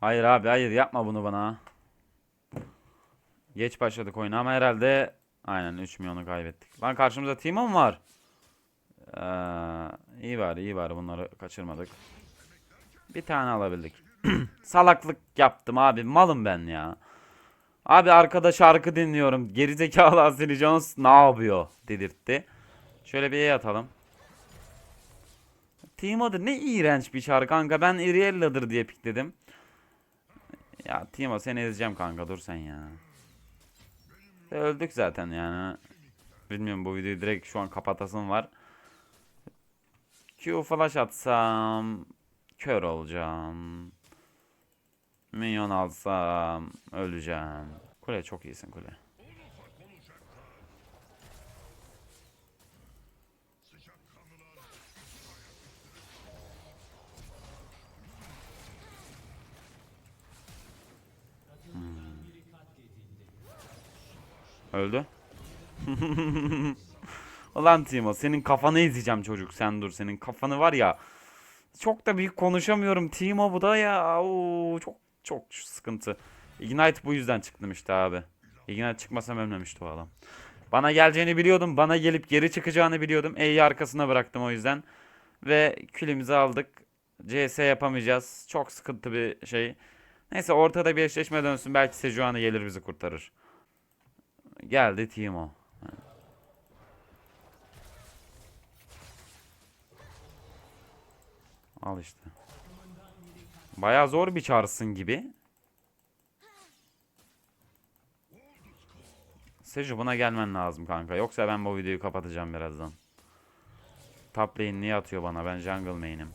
Hayır abi hayır yapma bunu bana. Geç başladık oyuna ama herhalde aynen 3 milyonu kaybettik. Lan karşımızda Timo var? Ee, iyi var iyi var bunları kaçırmadık. Bir tane alabildik. Salaklık yaptım abi malım ben ya. Abi arkada şarkı dinliyorum. Gerizekalı Asili Jones ne yapıyor dedirtti. Şöyle bir E atalım. Timo'da ne iğrenç bir şarkı kanka. Ben Iriella'dır diye pikledim. Ya Timo seni ezeceğim kanka dur sen ya. Öldük zaten yani. Bilmiyorum bu videoyu direkt şu an kapatasım var. Q flash atsam kör olacağım. Minyon alsam öleceğim. Kule çok iyisin kule. Öldü. Ulan Timo senin kafanı ezeceğim çocuk sen dur senin kafanı var ya. Çok da büyük konuşamıyorum Timo bu da ya. Oo, çok çok sıkıntı. Ignite bu yüzden çıktım işte abi. Ignite çıkmasam ölmemişti o adam. Bana geleceğini biliyordum. Bana gelip geri çıkacağını biliyordum. E'yi arkasına bıraktım o yüzden. Ve külümüzü aldık. CS yapamayacağız. Çok sıkıntı bir şey. Neyse ortada bir eşleşme dönsün. Belki Sejuani gelir bizi kurtarır. Geldi Timo. Al işte. Bayağı zor bir çağrısın gibi. Seju buna gelmen lazım kanka. Yoksa ben bu videoyu kapatacağım birazdan. Top lane niye atıyor bana? Ben jungle main'im.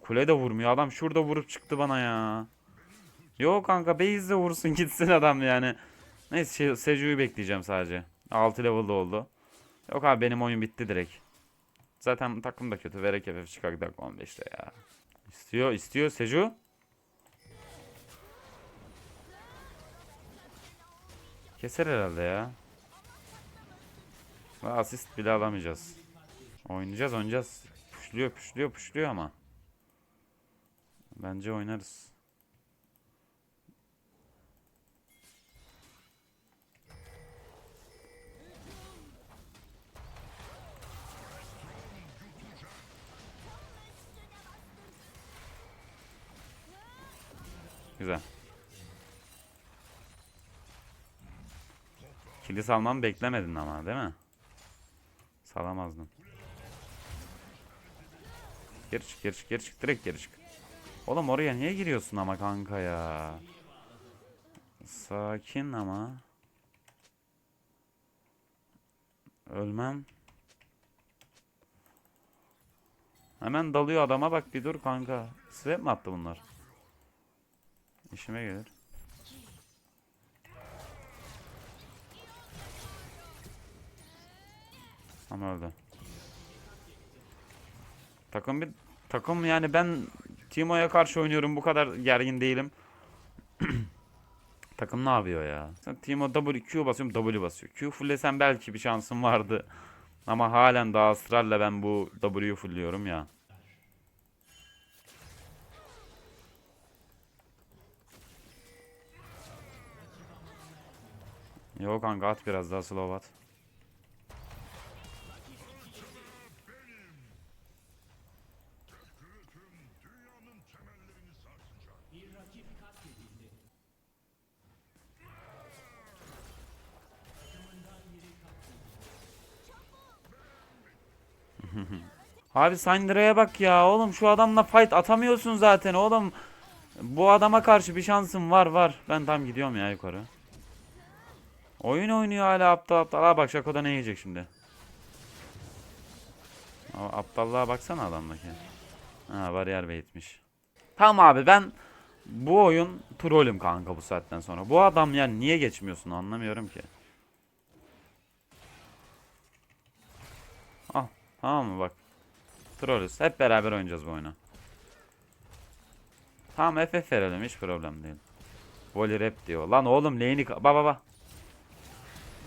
Kule de vurmuyor. Adam şurada vurup çıktı bana ya. Yok kanka base'de vursun gitsin adam yani. Neyse Seju'yu bekleyeceğim sadece. 6 level'da oldu. Yok abi benim oyun bitti direkt. Zaten takım da kötü. Verek FF çıkar dakika 15'te ya. İstiyor, istiyor Seju. Keser herhalde ya. Asist bile alamayacağız. Oynayacağız, oynayacağız. Puşluyor, puşluyor, puşluyor ama. Bence oynarız. Güzel. Kilis almamı beklemedin ama değil mi? Salamazdın. Geri çık, geri çık, geri çık. Direkt geri çık. Oğlum oraya niye giriyorsun ama kanka ya? Sakin ama. Ölmem. Hemen dalıyor adama bak bir dur kanka. Swap mi attı bunlar? İşime gelir. Ama öldü. Takım bir takım yani ben Timo'ya karşı oynuyorum bu kadar gergin değilim. takım ne yapıyor ya? Timo W Q basıyorum W basıyor. Q fullesem belki bir şansım vardı. Ama halen daha ısrarla ben bu W'yu fullliyorum ya. Yok kanka at biraz daha slow at. Abi Syndra'ya bak ya oğlum şu adamla fight atamıyorsun zaten oğlum. Bu adama karşı bir şansım var var. Ben tam gidiyorum ya yukarı. Oyun oynuyor hala aptal aptal. Aa bak Shaco'da ne yiyecek şimdi. Aa, aptallığa baksana adamdaki. Ha bariyer baitmiş. Tamam abi ben bu oyun trollüm kanka bu saatten sonra. Bu adam yani niye geçmiyorsun anlamıyorum ki. Al tamam mı bak. Trollüz. Hep beraber oynayacağız bu oyunu. Tamam FF verelim hiç problem değil. Volley rap diyor. Lan oğlum lane'i... Ba ba ba.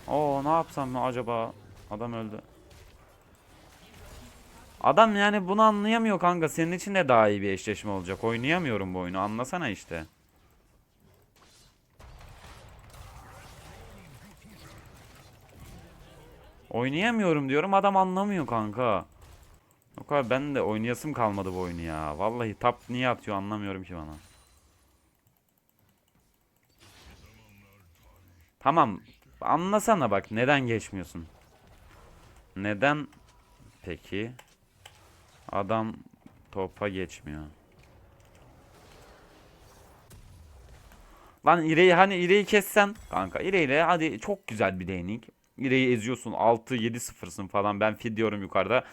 Oo ne yapsam mı acaba? Adam öldü. Adam yani bunu anlayamıyor kanka. Senin için de daha iyi bir eşleşme olacak. Oynayamıyorum bu oyunu. Anlasana işte. Oynayamıyorum diyorum. Adam anlamıyor kanka. O kadar ben de oynayasım kalmadı bu oyunu ya. Vallahi tap niye atıyor anlamıyorum ki bana. Tamam. Anlasana bak neden geçmiyorsun? Neden peki adam topa geçmiyor? Lan İreyi hani İreyi kessen kanka İreyle hadi çok güzel bir değnek. İreyi eziyorsun 6-7 sıfırsın falan ben fid diyorum yukarıda.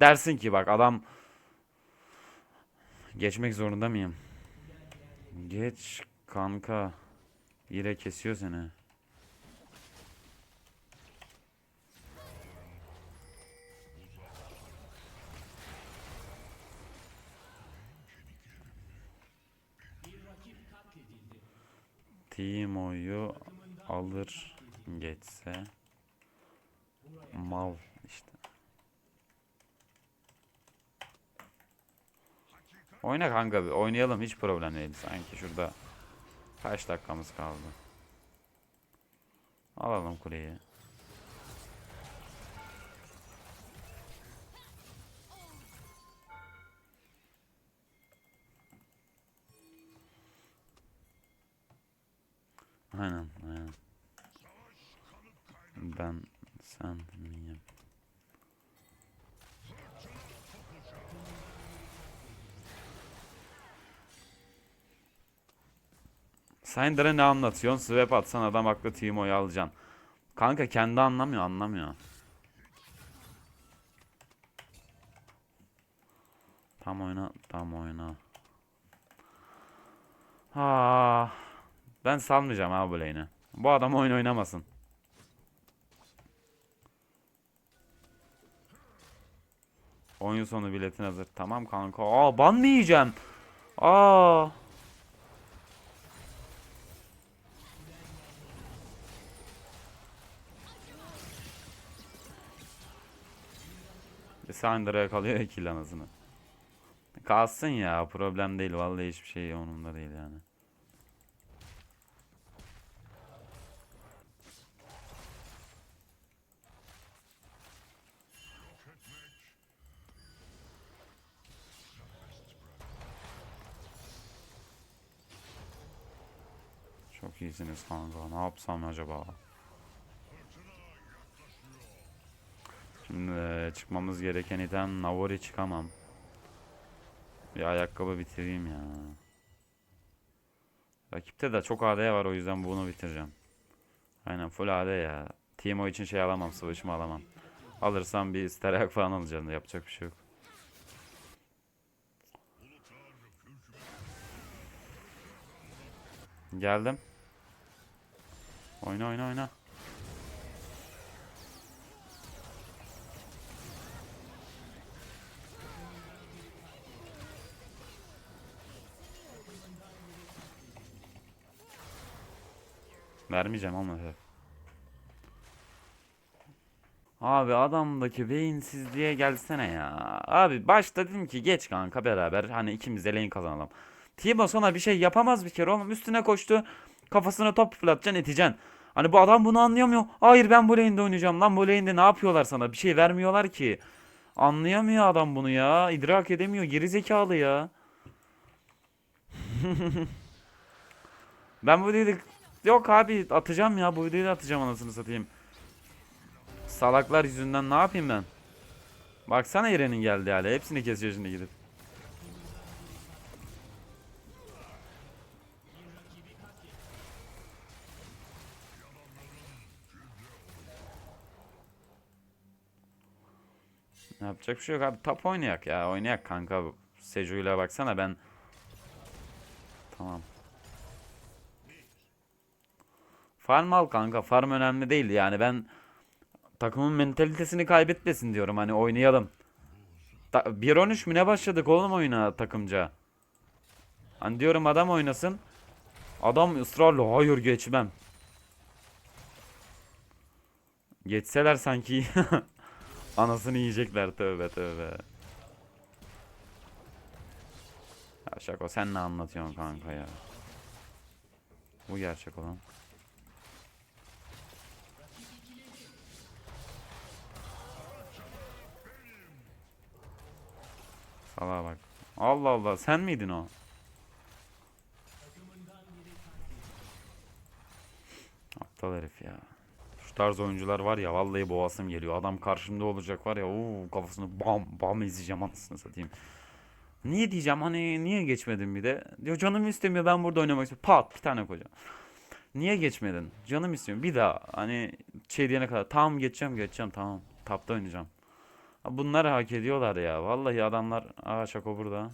Dersin ki bak adam geçmek zorunda mıyım? Geç kanka. İre kesiyor seni. Timo'yu alır geçse mal işte. Oyna kanka bir oynayalım hiç problem değil. Sanki şurada kaç dakikamız kaldı. Alalım kuleyi. Aynen aynen. Ben sen miyim? Syndra'a ne anlatıyorsun? Swap atsan adam aklı Timo'yu alacaksın. Kanka kendi anlamıyor anlamıyor. Tam oyna tam oyna. Ha, ben salmayacağım abi bu. Bu adam oyun oynamasın. Oyun sonu biletin hazır. Tamam kanka. Aa ban mı yiyeceğim? Aa. Syndra'ya kalıyor ya kill anasını. Kalsın ya problem değil vallahi hiçbir şey onunla değil yani. Çok iyisiniz kanka. Ne yapsam acaba? Şimdi eee, çıkmamız gereken item Navori çıkamam. Bir ayakkabı bitireyim ya. Rakipte de çok AD var o yüzden bunu bitireceğim. Aynen full AD ya. Timo için şey alamam, sıvışma alamam. Alırsam bir sterak falan alacağım. Yapacak bir şey yok. Geldim. Oyna oyna oyna. Vermeyeceğim ama. Abi adamdaki beyinsizliğe gelsene ya. Abi başta dedim ki geç kanka beraber hani ikimiz de lane kazanalım. Timo sana bir şey yapamaz bir kere oğlum üstüne koştu. Kafasına top fırlatacaksın iteceksin. Hani bu adam bunu anlayamıyor. Hayır ben bu lane'de oynayacağım lan bu lane'de ne yapıyorlar sana bir şey vermiyorlar ki. Anlayamıyor adam bunu ya. İdrak edemiyor geri zekalı ya. ben bu videoyu Yok abi atacağım ya bu videoyu da atacağım anasını satayım. Salaklar yüzünden ne yapayım ben? Baksana İren'in geldi hala. Hepsini kesiyor şimdi gidip. Yapacak bir şey yok abi. Top oynayak ya. Oynayak kanka. Seju'yla baksana ben. Tamam. Farm al kanka. Farm önemli değil yani. Ben takımın mentalitesini kaybetmesin diyorum. Hani oynayalım. Ta 1-13 mü ne başladık oğlum oyuna takımca? Hani diyorum adam oynasın. Adam ısrarla hayır geçmem. Geçseler sanki Anasını yiyecekler tövbe tövbe. Ya Şako sen ne anlatıyorsun kanka ya? Bu gerçek olan. Salaha bak. Allah Allah sen miydin o? Aptal herif ya. Tarz oyuncular var ya vallahi boğasım geliyor. Adam karşımda olacak var ya uuu kafasını bam bam izleyeceğim anasını satayım. Niye diyeceğim hani niye geçmedin bir de? Diyor canım istemiyor ben burada oynamak istiyorum. Pat bir tane koyacağım. Niye geçmedin? Canım istiyor. Bir daha hani şey diyene kadar tamam geçeceğim geçeceğim tamam. Tapta oynayacağım. Ha, Bunları hak ediyorlar ya. Vallahi adamlar aa Şako burada.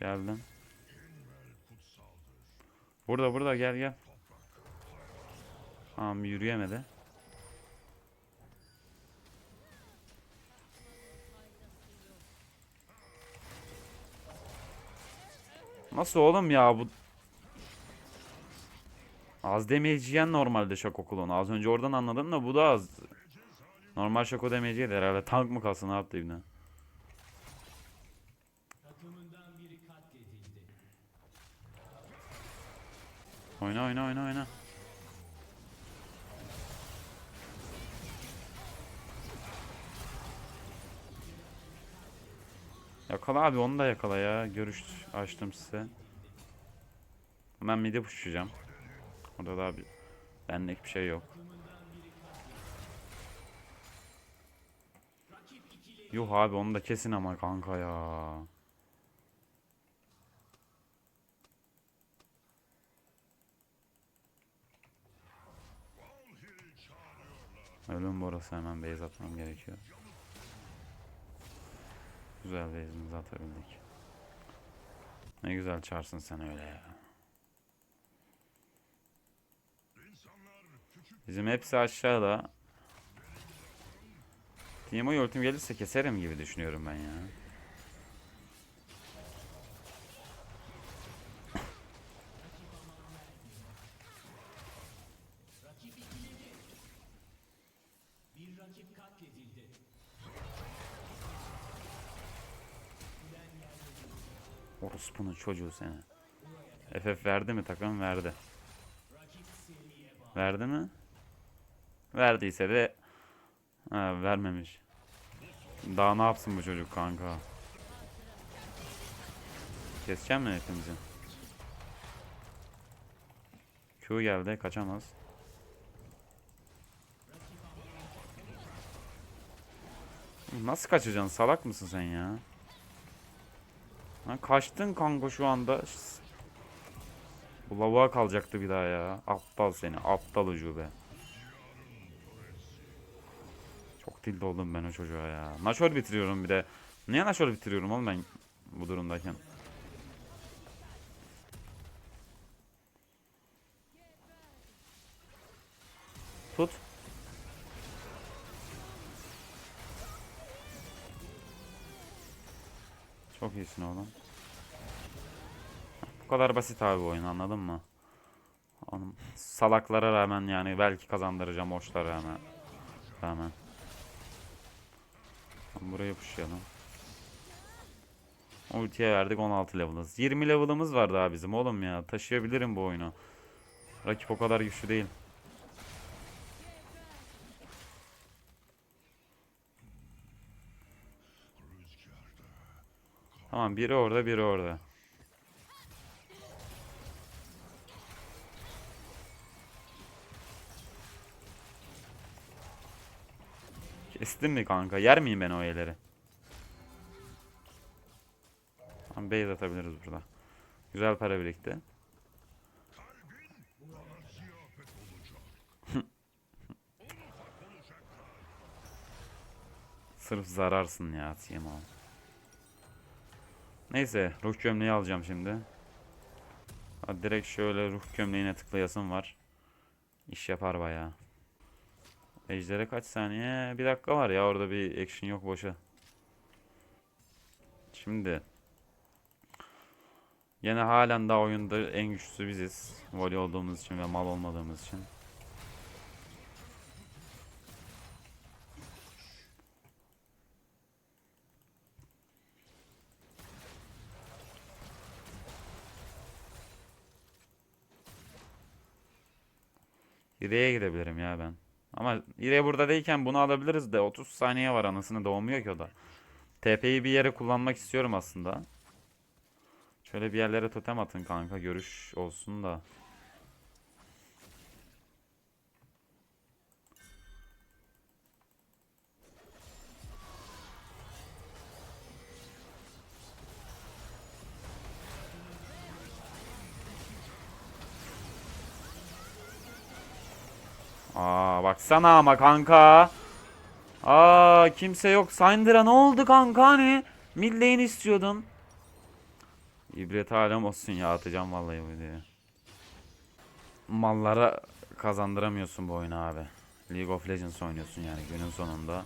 Geldim. Burada burada gel gel. Tamam yürüyemedi. Nasıl oğlum ya bu? Az damage yiyen normalde Şako kulon. Az önce oradan anladım da bu da az. Normal Şako damage yedi herhalde. Tank mı kalsın ne yaptı ibne? Oyna oyna oyna oyna. Yakala abi onu da yakala ya. Görüş açtım size. Ben midi pushlayacağım. Orada daha bir benlik bir şey yok. Yuh abi onu da kesin ama kanka ya. Ölüm burası hemen base atmam gerekiyor. Güzel base'imizi atabildik. Ne güzel çarsın sen öyle ya. Bizim hepsi aşağıda. Timo'yu ultim gelirse keserim gibi düşünüyorum ben ya. Orospu'nun çocuğu seni. FF verdi mi takım? Verdi. Verdi mi? Verdiyse de ha, vermemiş. Daha ne yapsın bu çocuk kanka? Keseceğim mi hepimizi? Q geldi kaçamaz. Nasıl kaçacaksın? Salak mısın sen ya? Ha, kaçtın kanka şu anda. Bu lavuğa kalacaktı bir daha ya. Aptal seni. Aptal ucube. Çok tilt oldum ben o çocuğa ya. Naşor bitiriyorum bir de. Niye naşor bitiriyorum oğlum ben bu durumdayken? Tut. Çok iyisin oğlum. Bu kadar basit abi oyun anladın mı? Salaklara rağmen yani belki kazandıracağım hoşlara rağmen. Rağmen. Buraya pushlayalım. Ultiye verdik 16 level'ız. 20 level'ımız var daha bizim oğlum ya. Taşıyabilirim bu oyunu. Rakip o kadar güçlü değil. Tamam biri orada biri orada. Kestin mi kanka? Yer miyim ben o eleri? Tamam base atabiliriz burada. Güzel para birikti. Sırf zararsın ya Timo. Neyse ruh gömleği alacağım şimdi. Hadi direkt şöyle ruh gömleğine tıklayasım var. İş yapar bayağı. Ejder'e kaç saniye? Bir dakika var ya orada bir action yok boşa. Şimdi. Yine halen daha oyunda en güçlüsü biziz. Voley olduğumuz için ve mal olmadığımız için. İre'ye gidebilirim ya ben. Ama İre burada değilken bunu alabiliriz de 30 saniye var anasını doğmuyor ki o da. TP'yi bir yere kullanmak istiyorum aslında. Şöyle bir yerlere totem atın kanka görüş olsun da. Baksana ama kanka. Aa kimse yok. Syndra ne oldu kanka hani? Mid lane istiyordun. İbret alem olsun ya atacağım vallahi bu videoyu. Mallara kazandıramıyorsun bu oyunu abi. League of Legends oynuyorsun yani günün sonunda.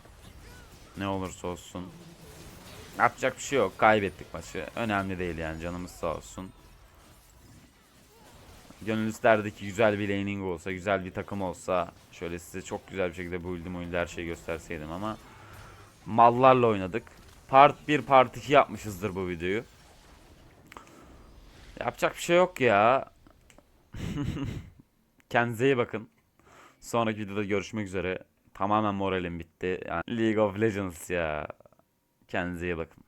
Ne olursa olsun. Yapacak bir şey yok. Kaybettik maçı. Önemli değil yani canımız sağ olsun. Gönül isterdi ki güzel bir laning olsa, güzel bir takım olsa. Şöyle size çok güzel bir şekilde build'im oyunda her şeyi gösterseydim ama. Mallarla oynadık. Part 1, part 2 yapmışızdır bu videoyu. Yapacak bir şey yok ya. Kendinize iyi bakın. Sonraki videoda görüşmek üzere. Tamamen moralim bitti. Yani League of Legends ya. Kendinize iyi bakın.